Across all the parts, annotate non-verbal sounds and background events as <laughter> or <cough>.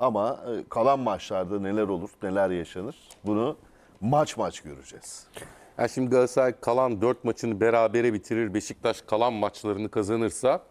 Ama e, kalan maçlarda neler olur, neler yaşanır bunu maç maç göreceğiz. Yani şimdi Galatasaray kalan 4 maçını berabere bitirir. Beşiktaş kalan maçlarını kazanırsa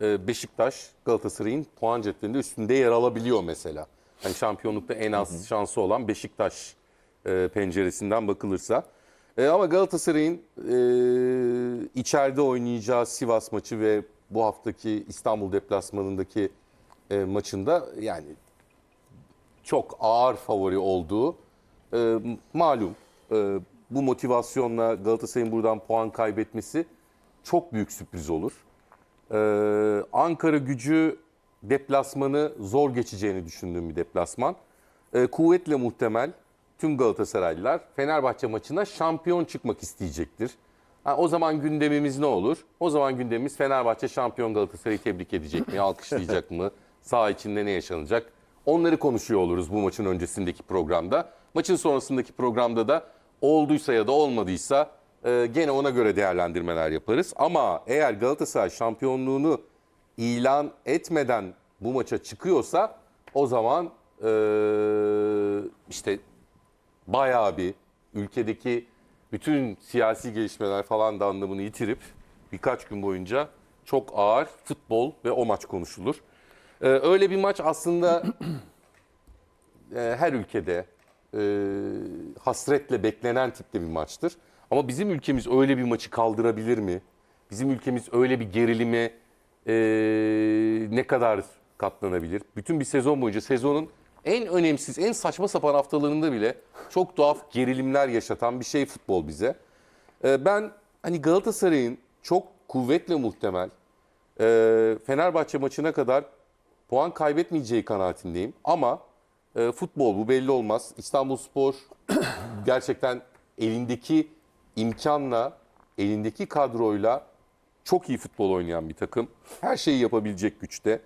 e, Beşiktaş Galatasaray'ın puan cetvelinde üstünde yer alabiliyor mesela. Yani şampiyonlukta en az şansı olan Beşiktaş e, penceresinden bakılırsa. Ama Galatasaray'ın içeride oynayacağı Sivas maçı ve bu haftaki İstanbul deplasmanındaki maçında yani çok ağır favori olduğu e, malum. E, bu motivasyonla Galatasaray'ın buradan puan kaybetmesi çok büyük sürpriz olur. E, Ankara gücü deplasmanı zor geçeceğini düşündüğüm bir deplasman. E, kuvvetle muhtemel tüm Galatasaraylılar Fenerbahçe maçına şampiyon çıkmak isteyecektir. Ha, o zaman gündemimiz ne olur? O zaman gündemimiz Fenerbahçe şampiyon Galatasaray'ı tebrik edecek mi, <laughs> alkışlayacak mı, saha içinde ne yaşanacak? Onları konuşuyor oluruz bu maçın öncesindeki programda. Maçın sonrasındaki programda da olduysa ya da olmadıysa e, gene ona göre değerlendirmeler yaparız. Ama eğer Galatasaray şampiyonluğunu ilan etmeden bu maça çıkıyorsa o zaman e, işte bayağı bir ülkedeki bütün siyasi gelişmeler falan da anlamını yitirip birkaç gün boyunca çok ağır futbol ve o maç konuşulur. Ee, öyle bir maç aslında <clears throat> e, her ülkede e, hasretle beklenen tipte bir maçtır. Ama bizim ülkemiz öyle bir maçı kaldırabilir mi? Bizim ülkemiz öyle bir gerilime e, ne kadar katlanabilir? Bütün bir sezon boyunca sezonun en önemsiz, en saçma sapan haftalarında bile çok tuhaf gerilimler yaşatan bir şey futbol bize. E, ben hani Galatasaray'ın çok kuvvetle muhtemel e, Fenerbahçe maçına kadar puan kaybetmeyeceği kanaatindeyim. Ama e, futbol bu belli olmaz. İstanbul Spor <coughs> gerçekten elindeki imkanla, elindeki kadroyla çok iyi futbol oynayan bir takım. Her şeyi yapabilecek güçte.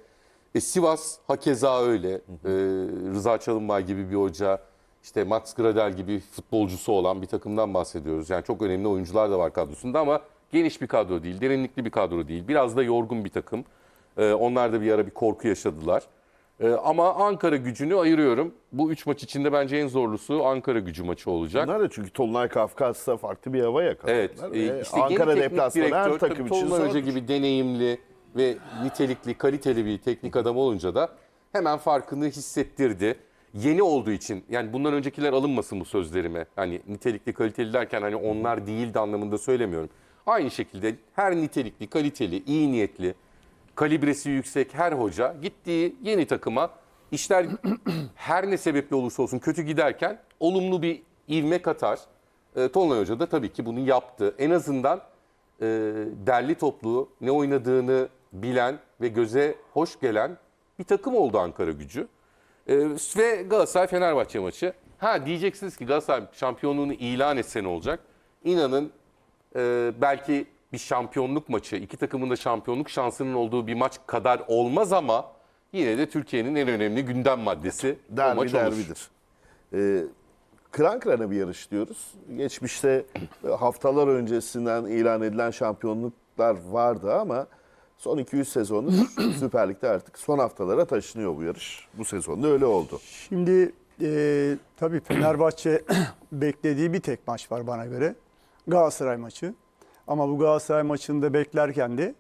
E, Sivas hakeza öyle. E, Rıza Çalınbay gibi bir hoca, işte Max Gradel gibi futbolcusu olan bir takımdan bahsediyoruz. Yani çok önemli oyuncular da var kadrosunda ama geniş bir kadro değil, derinlikli bir kadro değil. Biraz da yorgun bir takım. E, onlar da bir ara bir korku yaşadılar. E, ama Ankara gücünü ayırıyorum. Bu üç maç içinde bence en zorlusu Ankara gücü maçı olacak. Bunlar da çünkü Tolunay Kafkas'ta farklı bir hava yakaladılar. Evet. Ve e, işte Ankara deplasmanı her takım için Tolunay Hoca gibi deneyimli ve nitelikli, kaliteli bir teknik adam olunca da hemen farkını hissettirdi. Yeni olduğu için yani bundan öncekiler alınmasın bu sözlerime. Hani nitelikli, kaliteli derken hani onlar değildi anlamında söylemiyorum. Aynı şekilde her nitelikli, kaliteli, iyi niyetli, kalibresi yüksek her hoca gittiği yeni takıma işler <clears throat> her ne sebeple olursa olsun kötü giderken olumlu bir ivme katar. E, Tolunay Hoca da tabii ki bunu yaptı. En azından e, derli toplu ne oynadığını bilen ve göze hoş gelen bir takım oldu Ankara gücü. E, ve Galatasaray Fenerbahçe maçı. Ha diyeceksiniz ki Galatasaray şampiyonluğunu ilan etse ne olacak? İnanın e, belki bir şampiyonluk maçı, iki takımın da şampiyonluk şansının olduğu bir maç kadar olmaz ama yine de Türkiye'nin en önemli gündem maddesi o Derbi maç olur. derbidir. Ee, kıran kırana bir yarış diyoruz. Geçmişte <clears throat> haftalar öncesinden ilan edilen şampiyonluklar vardı ama son 200 sezonu <clears throat> Süper Lig'de artık son haftalara taşınıyor bu yarış. Bu sezonda öyle oldu. Şimdi e, tabii Fenerbahçe <clears throat> beklediği bir tek maç var bana göre. Galatasaray maçı. Ama bu Galatasaray maçını da beklerken de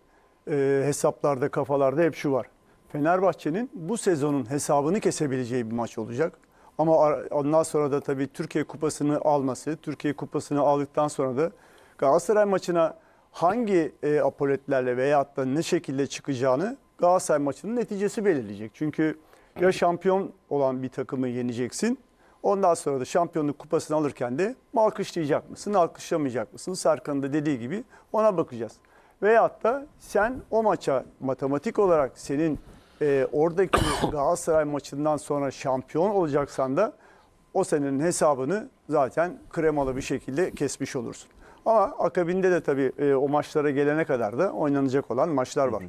e, hesaplarda, kafalarda hep şu var. Fenerbahçe'nin bu sezonun hesabını kesebileceği bir maç olacak. Ama ondan sonra da tabii Türkiye Kupası'nı alması, Türkiye Kupası'nı aldıktan sonra da Galatasaray maçına hangi e, apoletlerle veyahut da ne şekilde çıkacağını Galatasaray maçının neticesi belirleyecek. Çünkü ya şampiyon olan bir takımı yeneceksin. Ondan sonra da şampiyonluk kupasını alırken de alkışlayacak mısın, alkışlamayacak mısın? Serkan'ın da dediği gibi ona bakacağız. Veyahut da sen o maça matematik olarak senin e, oradaki <coughs> Galatasaray maçından sonra şampiyon olacaksan da o senenin hesabını zaten kremalı bir şekilde kesmiş olursun. Ama akabinde de tabii e, o maçlara gelene kadar da oynanacak olan maçlar var.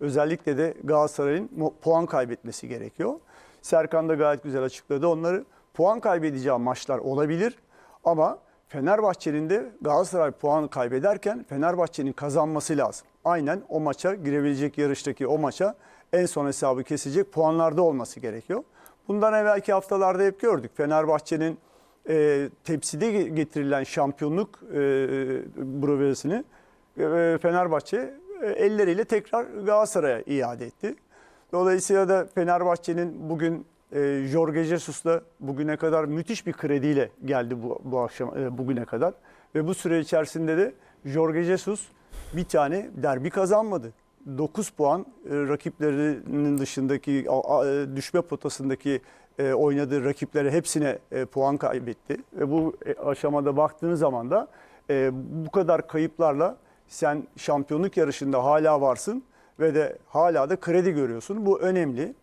Özellikle de Galatasaray'ın puan kaybetmesi gerekiyor. Serkan da gayet güzel açıkladı onları. Puan kaybedeceği maçlar olabilir ama Fenerbahçe'nin de Galatasaray puan kaybederken Fenerbahçe'nin kazanması lazım. Aynen o maça girebilecek yarıştaki o maça en son hesabı kesecek puanlarda olması gerekiyor. Bundan evvelki haftalarda hep gördük. Fenerbahçe'nin e, tepside ge- getirilen şampiyonluk e, brevesini e, Fenerbahçe e, elleriyle tekrar Galatasaray'a iade etti. Dolayısıyla da Fenerbahçe'nin bugün e, Jorge Jesus'la bugüne kadar müthiş bir krediyle geldi bu, bu akşam e, bugüne kadar ve bu süre içerisinde de Jorge Jesus bir tane derbi kazanmadı. 9 puan e, rakiplerinin dışındaki a- a- e, düşme potasındaki e, oynadığı rakiplere hepsine e, puan kaybetti. Ve bu e, aşamada baktığınız zaman da e, bu kadar kayıplarla sen şampiyonluk yarışında hala varsın ve de hala da kredi görüyorsun. Bu önemli.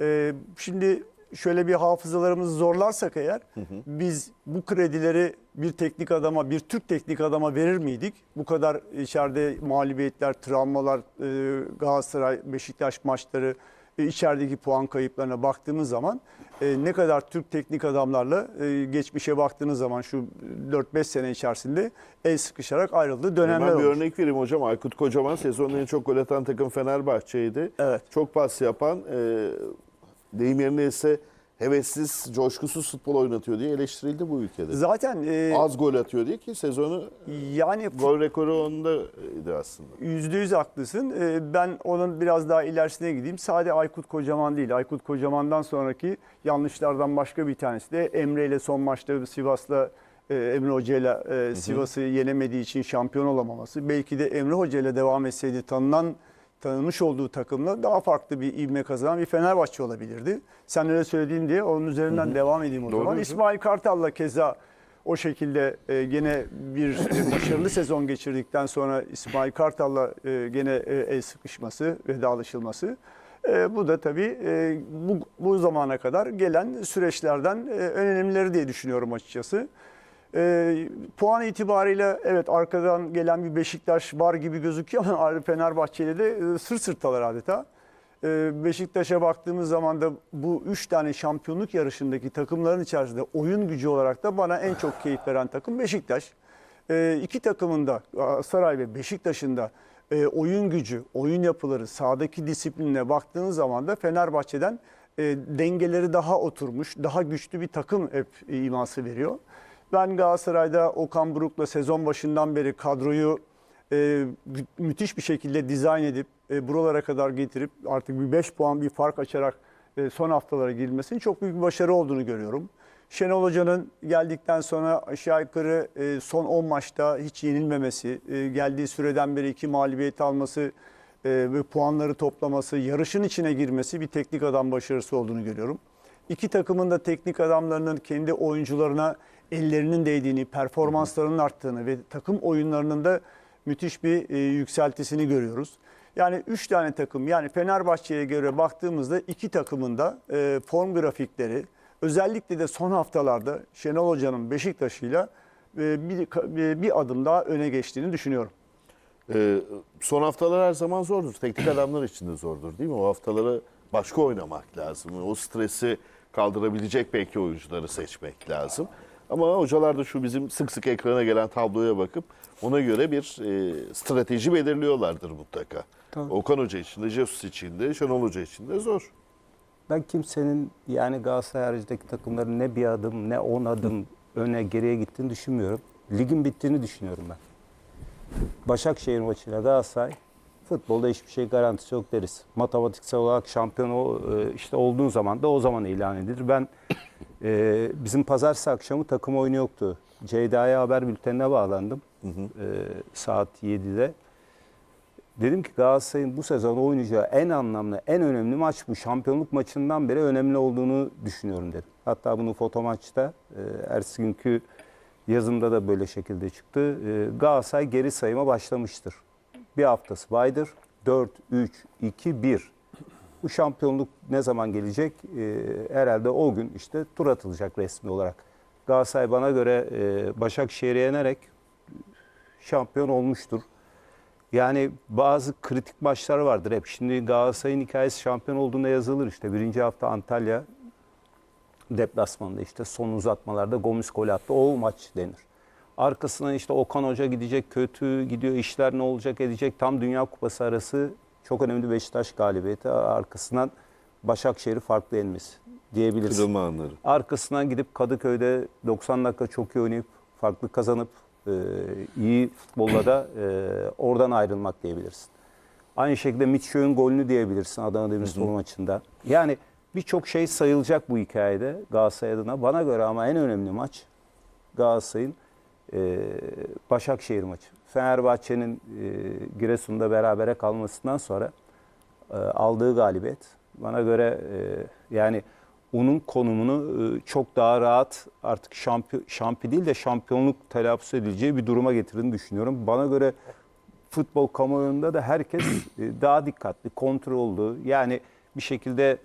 E, şimdi şöyle bir hafızalarımızı zorlarsak eğer biz bu kredileri bir teknik adama, bir Türk teknik adama verir miydik? Bu kadar içeride mağlubiyetler, travmalar, e, Galatasaray, Beşiktaş maçları, e, içerideki puan kayıplarına baktığımız zaman e, ne kadar Türk teknik adamlarla e, geçmişe baktığınız zaman şu 4-5 sene içerisinde el sıkışarak ayrıldığı dönemler Hemen bir olmuş. örnek vereyim hocam. Aykut Kocaman sezonun en çok gol atan takım Fenerbahçe'ydi. Evet. Çok pas yapan, e, deyim yerine ise hevessiz, coşkusuz futbol oynatıyor diye eleştirildi bu ülkede. Zaten e, Az gol atıyor diye ki sezonu yani gol rekoru ondaydı aslında. Yüzde yüz haklısın. Ee, Ben onun biraz daha ilerisine gideyim. Sadece Aykut Kocaman değil. Aykut Kocaman'dan sonraki yanlışlardan başka bir tanesi de Emre ile son maçta Sivas'la e, Emre Hoca ile e, Sivas'ı yenemediği için şampiyon olamaması. Belki de Emre Hoca ile devam etseydi tanınan tanınmış olduğu takımla daha farklı bir ivme kazanan bir Fenerbahçe olabilirdi. Sen öyle söylediğin diye onun üzerinden devam edeyim o Doğru zaman. İsmail Kartal'la keza o şekilde e, gene bir <coughs> başarılı sezon geçirdikten sonra İsmail Kartal'la e, gene e, el sıkışması, vedalaşılması. E, bu da tabii e, bu, bu zamana kadar gelen süreçlerden e, önemlileri diye düşünüyorum açıkçası. E, puan itibariyle evet arkadan gelen bir Beşiktaş var gibi gözüküyor ama <laughs> Fenerbahçe'yle de e, sırt sırtalar adeta. Ee, Beşiktaş'a baktığımız zaman da bu üç tane şampiyonluk yarışındaki takımların içerisinde oyun gücü olarak da bana en çok keyif veren takım Beşiktaş. Ee, iki takımın da Saray ve Beşiktaş'ın da e, oyun gücü, oyun yapıları, sahadaki disiplinine baktığınız zaman da Fenerbahçe'den e, dengeleri daha oturmuş, daha güçlü bir takım hep iması veriyor. Ben Galatasaray'da Okan Buruk'la sezon başından beri kadroyu e, müthiş bir şekilde dizayn edip e, buralara kadar getirip artık bir 5 puan bir fark açarak e, son haftalara girmesinin çok büyük bir başarı olduğunu görüyorum. Şenol Hoca'nın geldikten sonra aşağı yukarı e, son 10 maçta hiç yenilmemesi, e, geldiği süreden beri iki mağlubiyet alması e, ve puanları toplaması, yarışın içine girmesi bir teknik adam başarısı olduğunu görüyorum. İki takımın da teknik adamlarının kendi oyuncularına ellerinin değdiğini, performanslarının arttığını ve takım oyunlarının da müthiş bir e, yükseltisini görüyoruz. Yani 3 tane takım yani Fenerbahçe'ye göre baktığımızda iki takımın da e, form grafikleri özellikle de son haftalarda Şenol Hoca'nın Beşiktaş'ıyla e, bir, bir- bir adım daha öne geçtiğini düşünüyorum. Ee, son haftalar her zaman zordur. Teknik adamlar için de zordur değil mi? O haftaları başka oynamak lazım. O stresi kaldırabilecek belki oyuncuları seçmek lazım. Ama hocalar da şu bizim sık sık ekrana gelen tabloya bakıp ona göre bir e, strateji belirliyorlardır mutlaka. Tabii. Okan Hoca için de, Jesus için de, Şenol Hoca için de zor. Ben kimsenin yani Galatasaray haricindeki takımların ne bir adım ne on adım öne geriye gittiğini düşünmüyorum. Ligin bittiğini düşünüyorum ben. Başakşehir maçıyla Galatasaray futbolda hiçbir şey garantisi yok deriz. Matematiksel olarak şampiyon o- e, işte olduğun zaman da o zaman ilan edilir. Ben e, bizim pazartesi akşamı takım oyunu yoktu. Ceyda'ya haber bültenine bağlandım e, saat 7'de. Dedim ki Galatasaray'ın bu sezon oynayacağı en anlamlı, en önemli maç bu. Şampiyonluk maçından beri önemli olduğunu düşünüyorum dedim. Hatta bunu foto maçta, e, ertesi günkü yazımda da böyle şekilde çıktı. E, Galatasaray geri sayıma başlamıştır. Bir haftası baydır. 4, 3, 2, 1. Bu şampiyonluk ne zaman gelecek? E, herhalde o gün işte tur atılacak resmi olarak. Galatasaray bana göre e, Başakşehir'i yenerek şampiyon olmuştur. Yani bazı kritik maçlar vardır hep. Şimdi Galatasaray'ın hikayesi şampiyon olduğunda yazılır işte. Birinci hafta Antalya deplasmanında işte son uzatmalarda Gomis gol attı. O maç denir. Arkasından işte Okan Hoca gidecek kötü gidiyor işler ne olacak edecek tam Dünya Kupası arası çok önemli Beşiktaş galibiyeti arkasından Başakşehir'i farklı yenmesi diyebilirsin. Kırılma anları. Arkasından gidip Kadıköy'de 90 dakika çok iyi oynayıp farklı kazanıp e, iyi futbolla da e, oradan ayrılmak diyebilirsin. Aynı şekilde Mitchell'ün golünü diyebilirsin Adana Demirspor maçında. Yani birçok şey sayılacak bu hikayede Galatasaray adına. Bana göre ama en önemli maç Galatasaray'ın e, Başakşehir maçı. Fenerbahçe'nin e, Giresun'da berabere kalmasından sonra e, aldığı galibiyet bana göre e, yani onun konumunu çok daha rahat artık şampiyon şampi değil de şampiyonluk telaffuz edileceği bir duruma getirdiğini düşünüyorum. Bana göre futbol kamuoyunda da herkes daha dikkatli, kontrollü. Yani bir şekilde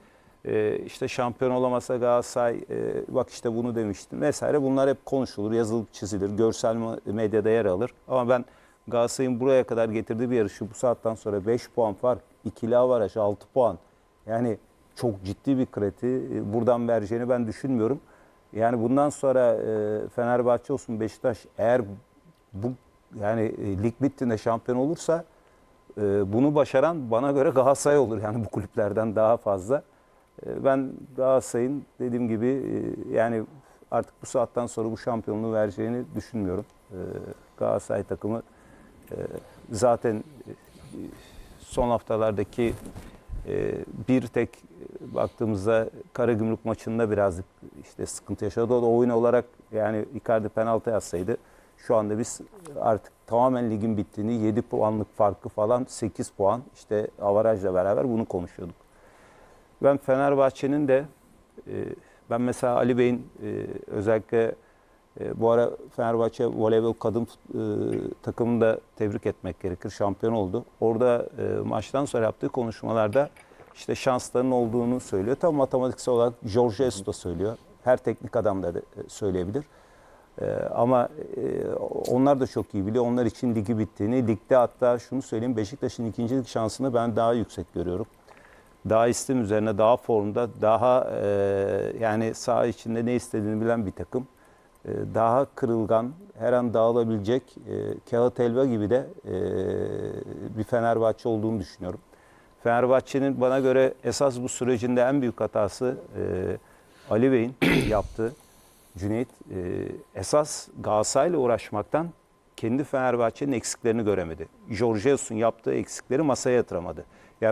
e, işte şampiyon olamasa Galatasaray e, bak işte bunu demiştim vesaire. Bunlar hep konuşulur, yazılıp çizilir, görsel medyada yer alır. Ama ben Galatasaray'ın buraya kadar getirdiği bir yarışı bu saatten sonra 5 puan fark, ikili avaraj 6 puan. Yani çok ciddi bir kredi e, buradan vereceğini ben düşünmüyorum. Yani bundan sonra e, Fenerbahçe olsun Beşiktaş eğer bu yani e, lig bittiğinde şampiyon olursa e, bunu başaran bana göre Galatasaray olur. Yani bu kulüplerden daha fazla. E, ben Galatasaray'ın dediğim gibi e, yani artık bu saatten sonra bu şampiyonluğu vereceğini düşünmüyorum. E, Galatasaray takımı e, zaten e, son haftalardaki bir tek baktığımızda Karagümrük maçında birazcık işte sıkıntı yaşadı. O da oyun olarak yani Icardi penaltı yazsaydı şu anda biz artık tamamen ligin bittiğini 7 puanlık farkı falan 8 puan işte avarajla beraber bunu konuşuyorduk. Ben Fenerbahçe'nin de e, ben mesela Ali Bey'in e, özellikle e, bu ara Fenerbahçe voleybol kadın e, takımını da tebrik etmek gerekir. Şampiyon oldu. Orada maçtan sonra yaptığı konuşmalarda işte şansların olduğunu söylüyor. Tam matematiksel olarak George Jesus da söylüyor. Her teknik adam da söyleyebilir. E, ama e, onlar da çok iyi biliyor. Onlar için ligi bittiğini, ligde hatta şunu söyleyeyim Beşiktaş'ın ikincilik şansını ben daha yüksek görüyorum daha istim üzerine, daha formda, daha e, yani saha içinde ne istediğini bilen bir takım. E, daha kırılgan, her an dağılabilecek e, kağıt helva gibi de e, bir Fenerbahçe olduğunu düşünüyorum. Fenerbahçe'nin bana göre esas bu sürecinde en büyük hatası e, Ali Bey'in <clears throat> yaptığı. Cüneyt e, esas Galatasaray'la uğraşmaktan kendi Fenerbahçe'nin eksiklerini göremedi. Jorge Jesus'un yaptığı eksikleri masaya yatıramadı.